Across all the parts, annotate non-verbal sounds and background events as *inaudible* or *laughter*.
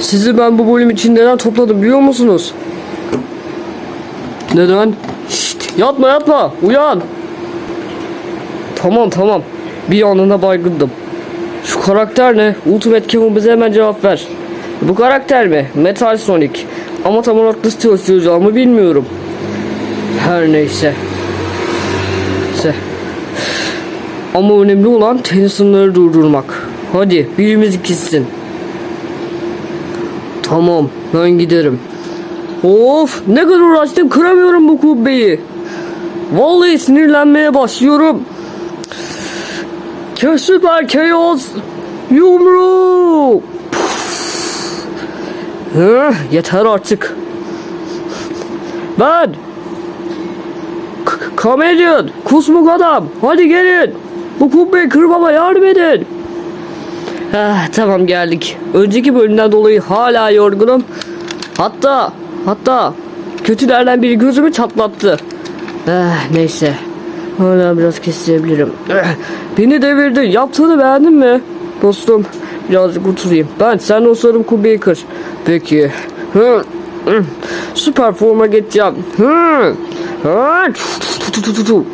Sizi ben bu bölüm için neden topladım biliyor musunuz? Neden? Şşt, yatma yatma uyan. Tamam tamam. Bir anında baygındım. Şu karakter ne? Ultimate Kevin bize hemen cevap ver. Bu karakter mi? Metal Sonic. Ama tam olarak nasıl çalışacağımı bilmiyorum. Her neyse. Neyse. Ama önemli olan Tennyson'ları durdurmak. Hadi birimiz gitsin. Tamam ben giderim. Of ne kadar uğraştım kıramıyorum bu kubbeyi. Vallahi sinirlenmeye başlıyorum. Süper chaos yumruk. Hı, yeter artık. Ben K- kusmuk adam, hadi gelin. Bu kubbeyi kırmama yardım edin. Ah, tamam geldik. Önceki bölümden dolayı hala yorgunum. Hatta, hatta kötülerden biri gözümü çatlattı. Ah, neyse. Hala biraz kestirebilirim. Ah, beni devirdi. Yaptığını beğendin mi? Dostum, birazcık oturayım. Ben sen dostlarım kubbeyi kır. Peki. Hı, hı. Süper forma geçeceğim. Hı. Tu, tu, tu.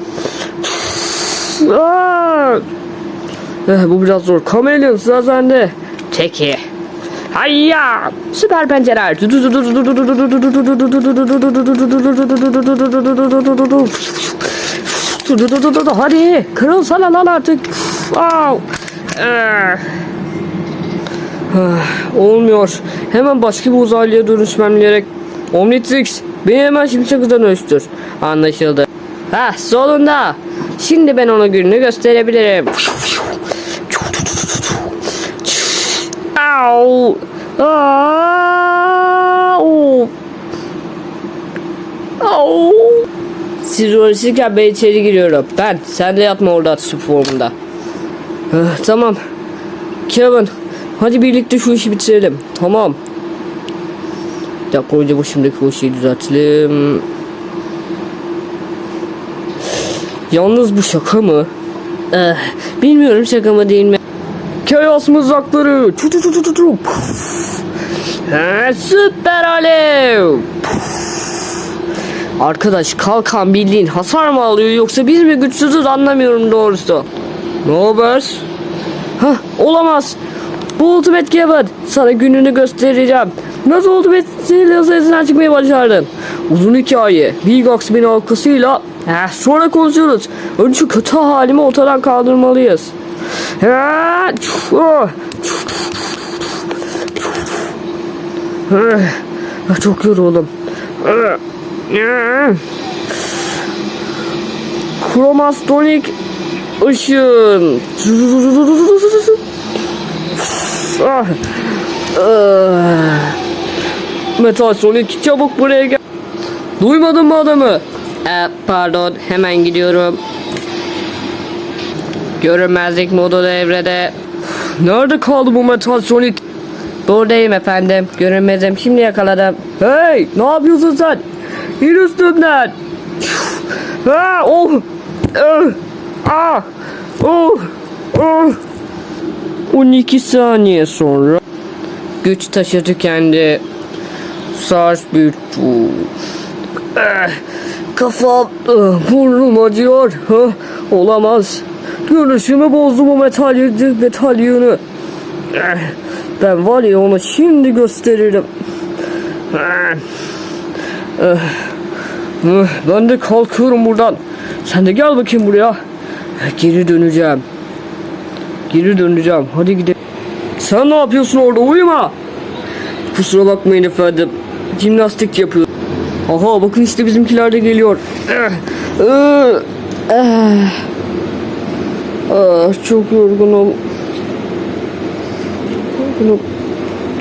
Aa! Eh, bu biraz zor. Kameleon sıra sende. Peki. Hayya! Süper pencereler. Hadi kırılsana lan artık. Wow. Eh. Ah, Olmuyor. Hemen başka bir uzaylıya dönüşmem gerek. Omnitrix beni hemen şimşek dönüştür. Anlaşıldı. Ha sonunda. Şimdi ben ona gününü gösterebilirim. Au. Au. Au. Siz uğraşırken ben içeri giriyorum. Ben. Sen de yatma orada atışık formunda. Ah, tamam. Kevin. Hadi birlikte şu işi bitirelim. Tamam. Bir dakika önce bu şimdiki bu şeyi düzeltelim. Yalnız bu şaka mı? Eh, bilmiyorum şaka mı değil mi? Chaos mızrakları. Ha, süper alev. Arkadaş kalkan bildiğin hasar mı alıyor yoksa biz mi güçsüzüz anlamıyorum doğrusu. Ne haber? Hah olamaz. Bu Ultimate Kevin. Sana gününü göstereceğim. Nasıl Ultimate sayısından çıkmayı başardın? Uzun hikaye. Big Ox beni halkasıyla Heh, sonra konuşuruz. Önce kötü halimi ortadan kaldırmalıyız. Ah, Çok yoruldum. Chromastonik ışın. Ah. Ah. Metal Sonic çabuk buraya gel. Duymadın mı adamı? E, pardon hemen gidiyorum. Görünmezlik modu devrede. Nerede kaldı bu Metal Sonic? Buradayım efendim. Görünmezim. Şimdi yakaladım. Hey! Ne yapıyorsun sen? İn üstümden. Ha! Oh! Ah! Ah! Oh! Oh! 12 saniye sonra güç taşı tükendi. Sars büyüttü. Ah, Kafam, ah, burnum acıyor. Ha, olamaz. Görüşümü bozdu bu metal, metal yığını. Ah, Ben var ya onu şimdi gösteririm. Ah, ah, Ben de kalkıyorum buradan. Sen de gel bakayım buraya. Geri döneceğim. Geri döneceğim. Hadi gidelim. Sen ne yapıyorsun orada? Uyuma. Kusura bakmayın efendim. Jimnastik yapıyor. Aha bakın işte bizimkiler de geliyor. Ah, çok yorgunum. Yorgunum.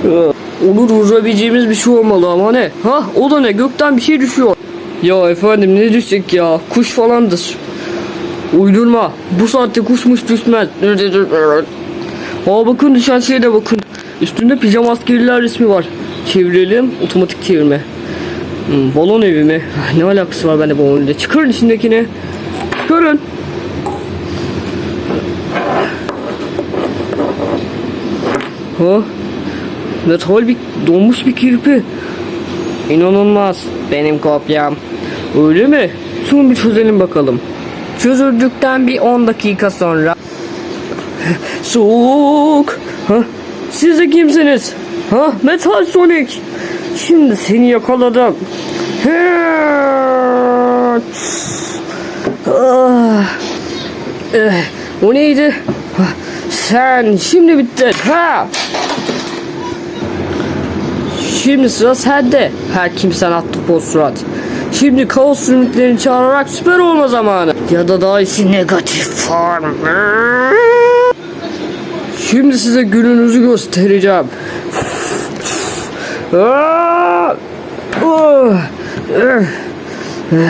Eh, Onu durdurabileceğimiz bir şey olmalı ama ne? Ha o da ne? Gökten bir şey düşüyor. Ya efendim ne düşecek ya? Kuş falandır. Uydurma. Bu saatte kuşmuş düşmez. Aa bakın düşen şeye de bakın. Üstünde pijama askeriler resmi var. Çevirelim. Otomatik çevirme. Hmm, balon evi mi? Ah, Ne alakası var bende balon evinde? Çıkarın içindekini. Çıkarın. Ha? metal bir donmuş bir kirpi. İnanılmaz. Benim kopyam. Öyle mi? Şunu bir çözelim bakalım. Çözüldükten bir 10 dakika sonra. *laughs* Soğuk. Ha? Siz de kimsiniz? Ha? Metal Sonic. Şimdi seni yakaladım. Ah. Eh, o neydi? Ha, Sen şimdi bittin. Ha? Şimdi sıra sende. Her kimsen attı post surat. Şimdi kaos sürümlüklerini çağırarak süper olma zamanı. Ya da daha iyisi negatif form. Şimdi size gününüzü göstereceğim.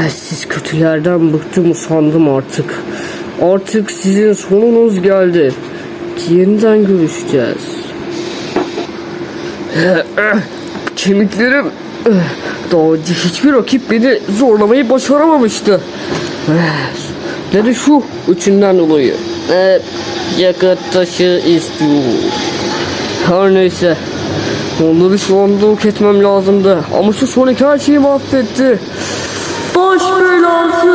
Siz kötülerden bıktım usandım artık. Artık sizin sonunuz geldi. Yeniden görüşeceğiz. Kemiklerim daha önce hiçbir rakip beni zorlamayı başaramamıştı. Eh, Ne de şu üçünden dolayı. Eh, Yakıt taşı istiyor. Her neyse. Onları şu anda yok etmem lazımdı. Ama şu Sonic her şeyi mahvetti. Baş belası.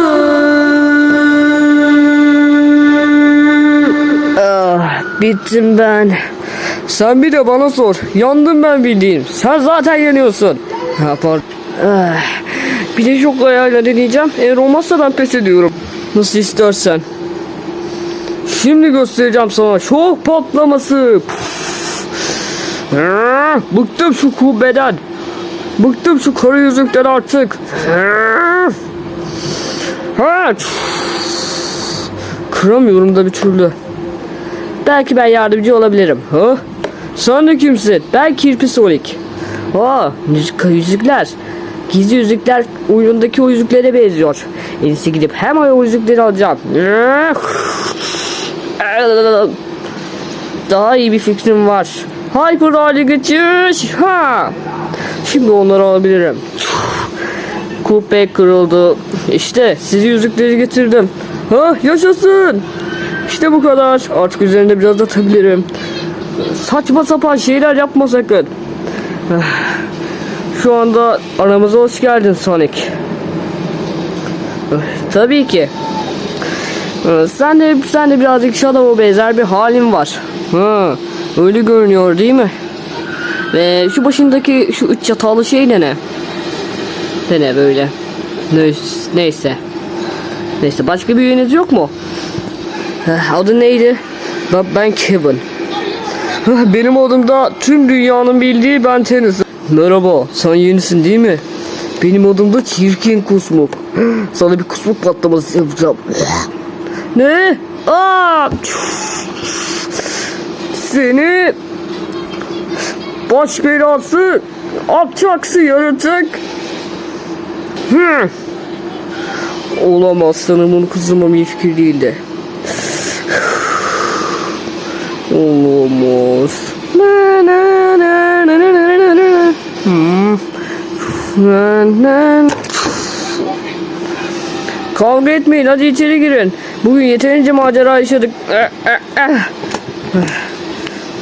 Ah, bittim ben. Sen bir de bana sor. Yandım ben bildiğin. Sen zaten yanıyorsun. Ha, pardon. Ah, bir de şok ayağıyla deneyeceğim. Eğer olmazsa ben pes ediyorum. Nasıl istersen. Şimdi göstereceğim sana şok patlaması. Bıktım şu kubbeden. Bıktım şu kara yüzükten artık. Ha. Kıramıyorum da bir türlü. Belki ben yardımcı olabilirim. Ha? De kimsin? Ben Kirpi Sonic. Aa, yüzük, yüzükler. Gizli yüzükler oyundaki o yüzüklere benziyor. En iyisi gidip hemen o yüzükleri alacağım. Daha iyi bir fikrim var. Hyper hale geçiş. Ha. Şimdi onları alabilirim. Kubbe kırıldı. İşte sizi yüzükleri getirdim. Ha yaşasın. İşte bu kadar. Artık üzerinde biraz atabilirim. Saçma sapan şeyler yapma sakın. Ah. Şu anda aramıza hoş geldin Sonic. Ah, Tabii ki. Ee, Sen de sen de birazcık Shadow'a benzer bir halin var. Ha, öyle görünüyor değil mi? Ve şu başındaki şu üç çatalı şey de ne? De ne böyle? Ne- Neyse. Neyse başka bir üyeniz yok mu? Eh, Adı neydi? Ben Kevin. *laughs* Benim adım tüm dünyanın bildiği ben Tenis. Merhaba, sen yenisin değil mi? Benim adım da Çirkin Kusmuk. *gasps* Sana bir kusmuk patlaması yapacağım. *gasps* Ne? Aa! *gasps* Seni baş belası alçaksı yaratık. Hı. Olamaz sanırım onu kızımam iyi fikir değildi. Olamaz. Na na na na na na na. Hmm. Na. Kavga etmeyin hadi içeri girin. Bugün yeterince macera yaşadık.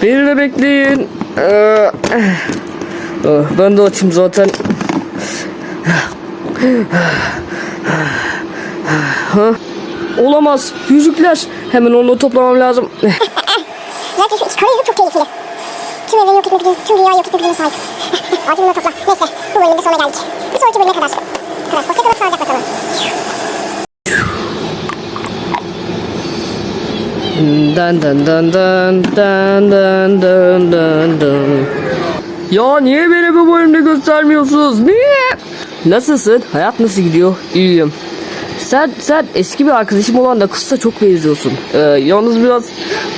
Beni de bekleyin. Ah, Ben de açım zaten. Ha? Olamaz. Yüzükler. Hemen onu toplamam lazım. Neredeyse iki kare yüzük çok tehlikeli. Tüm evreni yok etmek için, tüm dünyayı yok etmek için sahip. *laughs* Acil bunları topla. Neyse, bu bölümde sonuna geldik. Bir sonraki bölüme kadar. Kadar. Hoşçakalın, sağlıcakla kalın. Dın dın dın dın dın dın dın dın dın. Ya niye beni bu bölümde göstermiyorsunuz? Niye? Nasılsın? Hayat nasıl gidiyor? İyiyim. Sen sen eski bir arkadaşım olan da kızsa çok benziyorsun. Ee, yalnız biraz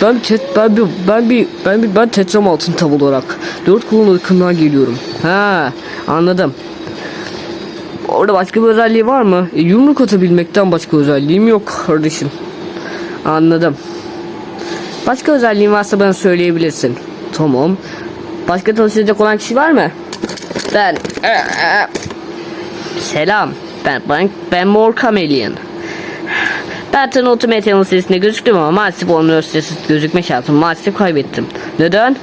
ben tet, ben bir ben bir ben bir ben tetram altın tav olarak dört kolun ırkından geliyorum. Ha anladım. Orada başka bir özelliği var mı? E, yumruk atabilmekten başka özelliğim yok kardeşim. Anladım. Başka özelliğin varsa bana söyleyebilirsin. Tamam. Başka tanışacak olan kişi var mı? Ben. Selam. Ben ben, ben Mor Chameleon. Ben Tan Ultimate sesinde gözüktüm ama maalesef onun sesi gözükme şansımı maalesef kaybettim. Neden?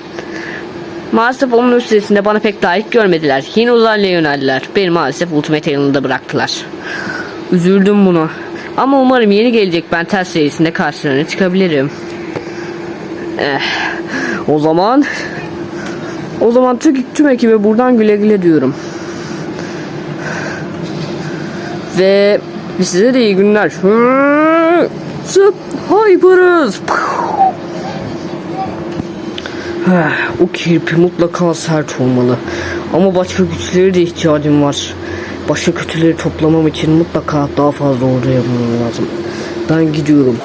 Maalesef onun üstesinde bana pek layık görmediler. Yine uzaylıya yöneldiler. Beni maalesef Ultimate yanında bıraktılar. Üzüldüm buna. Ama umarım yeni gelecek Ben Ters serisinde karşılarına çıkabilirim. Eh, o zaman o zaman tüm, tüm ekibe buradan güle güle diyorum. Ve size de iyi günler. Heh, o kirpi mutlaka sert olmalı. Ama başka güçlere de ihtiyacım var. Başka kötüleri toplamam için mutlaka daha fazla orada yapmam lazım. Ben gidiyorum.